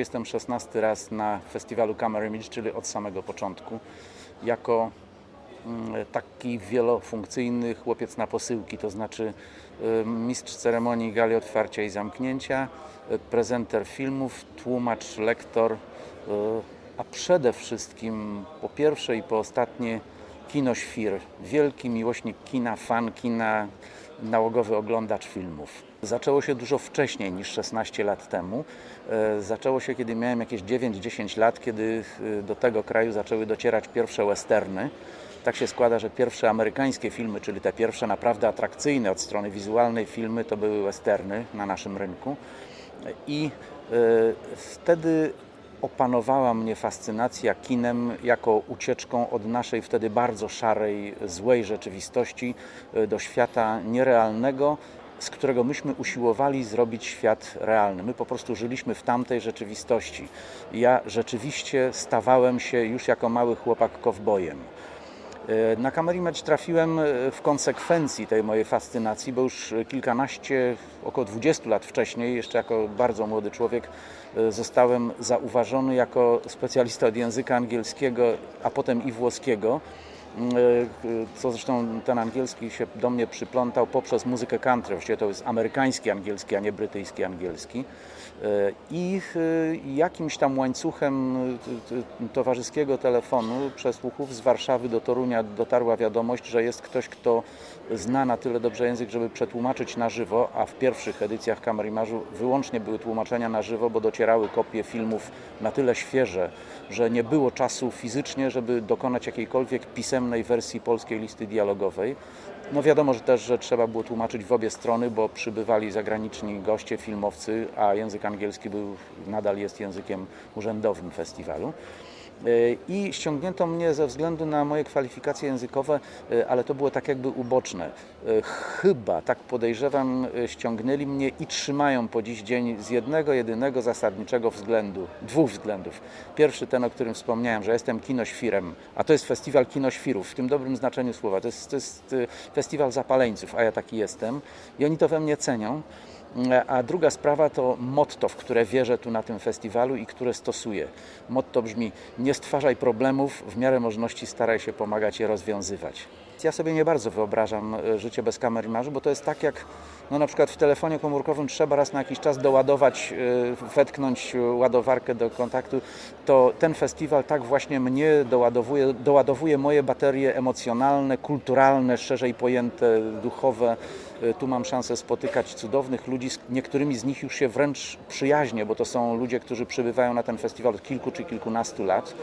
jestem 16 raz na festiwalu Camera Image, czyli od samego początku, jako mm, taki wielofunkcyjny chłopiec na posyłki, to znaczy mistrz ceremonii gali otwarcia i zamknięcia, y, prezenter filmów, tłumacz, lektor, y, a przede wszystkim po pierwsze i po ostatnie kinoświr, wielki miłośnik kina, fan kina, nałogowy oglądacz filmów. Zaczęło się dużo wcześniej niż 16 lat temu. E, Zaczęło się, kiedy miałem jakieś 9-10 lat, kiedy e, do tego kraju zaczęły docierać pierwsze westerny. Tak się składa, że pierwsze amerykańskie filmy, czyli te pierwsze naprawdę atrakcyjne od strony wizualnej filmy, to były westerny na naszym rynku. I e, wtedy opanowała mnie fascynacja kinem jako ucieczką od naszej wtedy bardzo szarej, złej rzeczywistości e, do świata nierealnego, z którego myśmy usiłowali zrobić świat realny. My po prostu żyliśmy w tamtej rzeczywistości. Ja rzeczywiście stawałem się już jako mały chłopak kowbojem. E, Na Kamerimecz trafiłem e, w konsekwencji tej mojej fascynacji, bo już kilkanaście, około 20 lat wcześniej, jeszcze jako bardzo młody człowiek, e, zostałem zauważony jako specjalista od języka angielskiego, a potem i włoskiego. Co zresztą ten angielski się do mnie przyplątał poprzez muzykę country. Właściwie to jest amerykański angielski, a nie brytyjski angielski. I jakimś tam łańcuchem towarzyskiego telefonu przesłuchów z Warszawy do Torunia dotarła wiadomość, że jest ktoś, kto zna na tyle dobrze język, żeby przetłumaczyć na żywo, a w pierwszych edycjach Kamerimarzu wyłącznie były tłumaczenia na żywo, bo docierały kopie filmów na tyle świeże, że nie było czasu fizycznie, żeby dokonać jakiejkolwiek pisemnej wersji polskiej listy dialogowej. No wiadomo, że też, że trzeba było tłumaczyć w obie strony, bo przybywali zagraniczni goście, filmowcy, a język angielski był, nadal jest językiem urzędowym festiwalu. I ściągnięto mnie ze względu na moje kwalifikacje językowe, ale to było tak jakby uboczne. Chyba, tak podejrzewam, ściągnęli mnie i trzymają po dziś dzień z jednego, jedynego zasadniczego względu, dwóch względów. Pierwszy ten, o którym wspomniałem, że jestem kinoświrem, a to jest festiwal kinoświrów, w tym dobrym znaczeniu słowa. To jest, to jest festiwal zapaleńców, a ja taki jestem i oni to we mnie cenią. A druga sprawa to motto, w które wierzę tu na tym festiwalu i które stosuję. Motto brzmi: nie stwarzaj problemów, w miarę możliwości staraj się pomagać je rozwiązywać. Ja sobie nie bardzo wyobrażam życie bez kamery marzu, bo to jest tak jak no na przykład w telefonie komórkowym trzeba raz na jakiś czas doładować, wetknąć ładowarkę do kontaktu, to ten festiwal tak właśnie mnie doładowuje, doładowuje moje baterie emocjonalne, kulturalne, szerzej pojęte, duchowe. Tu mam szansę spotykać cudownych ludzi, z niektórymi z nich już się wręcz przyjaźnię, bo to są ludzie, którzy przybywają na ten festiwal od kilku czy kilkunastu lat.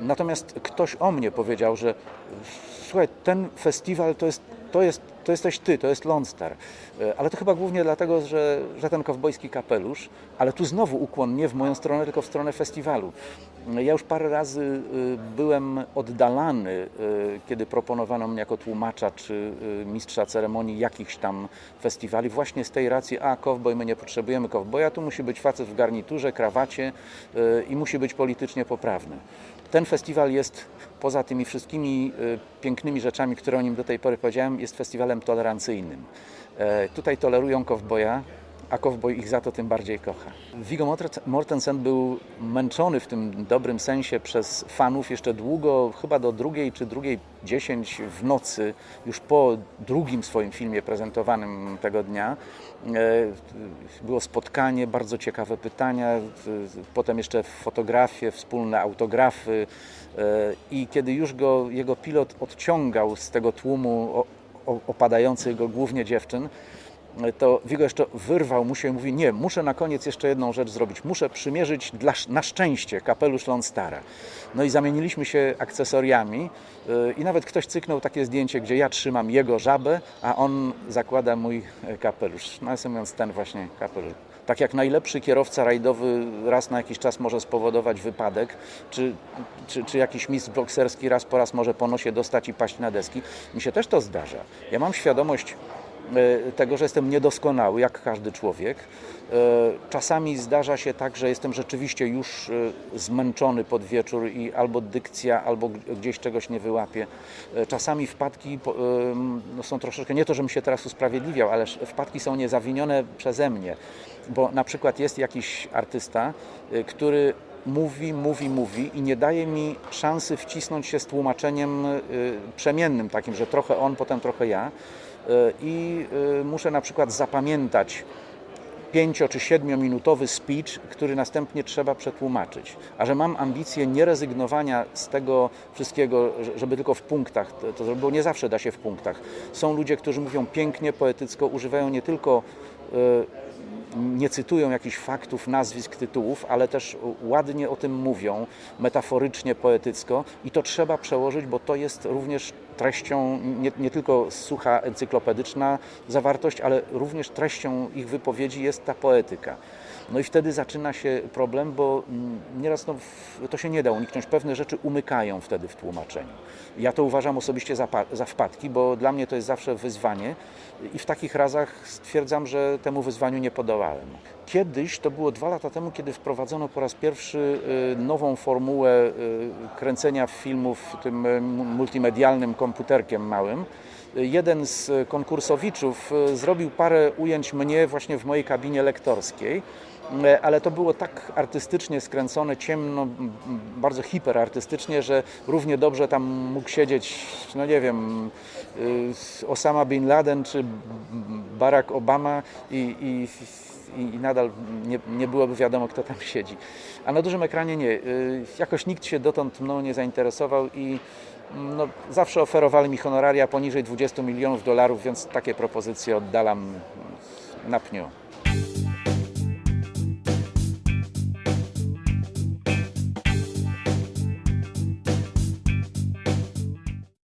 Natomiast ktoś o mnie powiedział, że słuchaj, ten festiwal to jest, to jest, to jesteś ty, to jest Lone Star. Ale to chyba głównie dlatego, że, że ten kowbojski kapelusz, ale tu znowu ukłon nie w moją stronę, tylko w stronę festiwalu. Ja już parę razy byłem oddalany, kiedy proponowano mnie jako tłumacza czy mistrza ceremonii jakichś tam festiwali, właśnie z tej racji, a kowboj, my nie potrzebujemy kowboja, tu musi być facet w garniturze, krawacie i musi być politycznie poprawny. Ten festiwal jest poza tymi wszystkimi pięknymi rzeczami, które o nim do tej pory powiedziałem, jest festiwalem tolerancyjnym. Tutaj tolerują kowboja, a kowboj ich za to tym bardziej kocha. Viggo Mortensen był męczony w tym dobrym sensie przez fanów jeszcze długo, chyba do drugiej czy drugiej dziesięć w nocy, już po drugim swoim filmie prezentowanym tego dnia. Było spotkanie, bardzo ciekawe pytania, potem jeszcze fotografie, wspólne autografy i kiedy już go jego pilot odciągał z tego tłumu opadających go głównie dziewczyn, to Vigo jeszcze wyrwał mu się i mówi, nie, muszę na koniec jeszcze jedną rzecz zrobić, muszę przymierzyć dla, na szczęście kapelusz Lone Stara. No i zamieniliśmy się akcesoriami i nawet ktoś cyknął takie zdjęcie, gdzie ja trzymam jego żabę, a on zakłada mój kapelusz. Nawiasem mówiąc, ten właśnie kapelusz. Tak jak najlepszy kierowca rajdowy raz na jakiś czas może spowodować wypadek, czy, czy, czy jakiś mistrz bokserski raz po raz może po nosie dostać i paść na deski, mi się też to zdarza. Ja mam świadomość tego, że jestem niedoskonały, jak każdy człowiek. E, Czasami zdarza się tak, że jestem rzeczywiście już e, zmęczony pod wieczór i albo dykcja, albo gdzieś czegoś nie wyłapię. E, Czasami wpadki no są troszeczkę, nie to, żebym się teraz usprawiedliwiał, ale wpadki są niezawinione przeze mnie. Bo na przykład jest jakiś artysta, który mówi, mówi, mówi i nie daje mi szansy wcisnąć się z tłumaczeniem przemiennym, takim, że trochę on, potem trochę ja. Y, I y, muszę na przykład zapamiętać pięcio czy siedmiominutowy speech, który następnie trzeba przetłumaczyć. A że mam ambicję nierezygnowania z tego wszystkiego, że- żeby tylko w punktach to, to zrobić, bo nie zawsze da się w punktach. Są ludzie, którzy mówią pięknie, poetycko, używają nie tylko e, nie cytują jakichś faktów, nazwisk, tytułów, ale też ładnie o tym mówią, metaforycznie, poetycko i to trzeba przełożyć, bo to jest również treścią, nie, nie tylko sucha encyklopedyczna zawartość, ale również treścią ich wypowiedzi jest ta poetyka. No i wtedy zaczyna się problem, bo mm, nieraz no, to się nie da uniknąć. Pewne rzeczy umykają wtedy w tłumaczeniu. Ja to uważam osobiście za, za wpadki, bo dla mnie to jest zawsze wyzwanie i w takich razach stwierdzam, że temu wyzwaniu nie podołałem. Kiedyś, to było dwa lata temu, kiedy wprowadzono po raz pierwszy y, nową formułę y, kręcenia filmów tym y, multimedialnym komputerkiem małym. Jeden z konkursowiczów y, zrobił parę ujęć mnie właśnie w mojej kabinie lektorskiej, y, ale to było tak artystycznie skręcone, ciemno, bardzo hiperartystycznie, że równie dobrze tam mógł siedzieć, no nie wiem, y, Osama Bin Laden czy Barack Obama i, i, i, nadal nie, nie byłoby wiadomo, kto tam siedzi. A na dużym ekranie nie. Jakoś nikt się dotąd mną nie zainteresował i no, zawsze oferowali mi honoraria poniżej 20 milionów dolarów, więc takie propozycje oddalam na pniu.